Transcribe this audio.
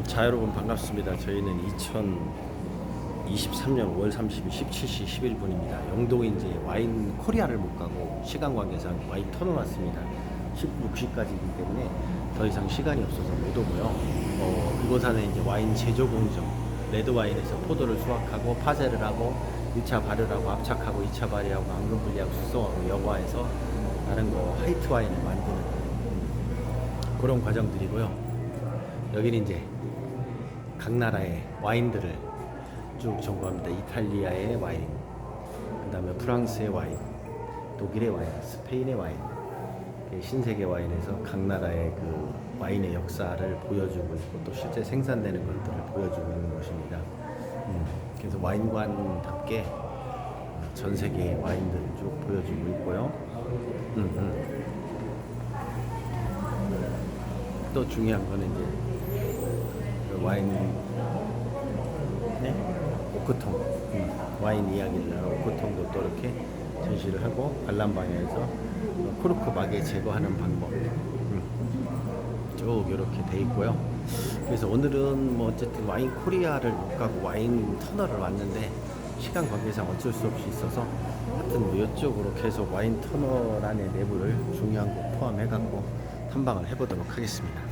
음, 자 여러분 반갑습니다. 저희는 2023년 5월 30일 17시 11분입니다. 영동에 이제 와인 코리아를 못 가고 시간 관계상 와인 터널 왔습니다. 16시까지이기 때문에 더 이상 시간이 없어서 못 오고요. 어, 이곳 안에 이제 와인 제조 공정, 레드 와인에서 포도를 수확하고 파제를 하고 1차 발효하고 압착하고 2차 발효하고 앙금 분리하고 숙성하고 여과해서 다른 거 화이트 와인을 만드는 음, 그런 과정들이고요. 여기는 이제 각 나라의 와인들을 쭉 점거합니다. 이탈리아의 와인, 그 다음에 프랑스의 와인, 독일의 와인, 스페인의 와인, 신세계 와인에서 각 나라의 그 와인의 역사를 보여주고 있고 또 실제 생산되는 것들을 보여주고 있는 곳입니다. 음, 그래서 와인관답게 전 세계의 와인들을 쭉 보여주고 있고요. 음, 음. 또 중요한 거는 이제 그 와인 네? 오크통 음, 와인 이야기를 하는 오크통도 또 이렇게 전시를 하고 관람방에서 코르크 막에 제거하는 방법 음, 쭉 이렇게 돼 있고요. 그래서 오늘은 뭐 어쨌든 와인 코리아를 못 가고 와인 터널을 왔는데 시간 관계상 어쩔 수 없이 있어서 하여튼 뭐 이쪽으로 계속 와인 터널 안에 내부를 중요한 거 포함해 갖고 탐방을 해보도록 하겠습니다.